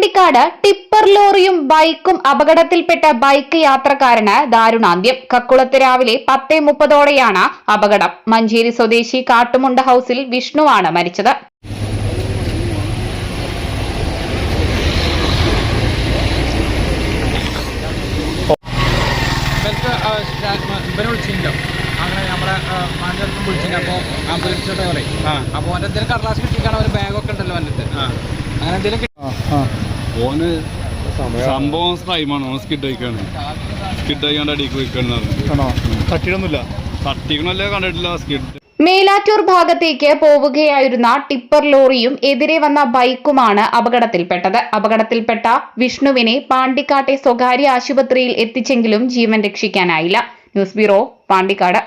Pandikkad tipper ലോറിയും ബൈക്കും അപകടത്തിൽപ്പെട്ട ബൈക്ക് യാത്രക്കാരന് ദാരുണാന്ത്യം. കക്കുളത്ത് രാവിലെ പത്തേ മുപ്പതോടെയാണ് അപകടം. മഞ്ചേരി സ്വദേശി കാട്ടുമുണ്ട ഹൌസിൽ വിഷ്ണുവാണ് മരിച്ചത്. അങ്ങനെ നമ്മുടെ മാനേജർക്കും അപ്പോൾ ആംബുലൻസ്. അപ്പോൾ ഓന്റെ എന്തെങ്കിലും കടലാസ് കിട്ടിക്കാണ്? ഒരു ബാഗൊക്കെ ഉണ്ടല്ലോ എന്റെ അടുത്ത് ആ. അങ്ങനെ എന്തെങ്കിലും ഓന് സംഭവം ടൈമാണ് ഓൻ സ്കിഡ് അയക്കാണ് സ്കിഡ് അയക്കാണ്ട് അടിക്ക് തട്ടിയിടൊന്നുമില്ല? തട്ടിക്കണല്ലേ കണ്ടിട്ടില്ല സ്കിഡ് മേലാറ്റൂർ ഭാഗത്തേക്ക് പോവുകയായിരുന്ന ടിപ്പർ ലോറിയും എതിരെ വന്ന ബൈക്കുമാണ് അപകടത്തിൽപ്പെട്ടത്. അപകടത്തിൽപ്പെട്ട വിഷ്ണുവിനെ പാണ്ടിക്കാട്ടെ സ്വകാര്യ ആശുപത്രിയിൽ എത്തിച്ചെങ്കിലും ജീവൻ രക്ഷിക്കാനായില്ല. News bureau Pandikkad.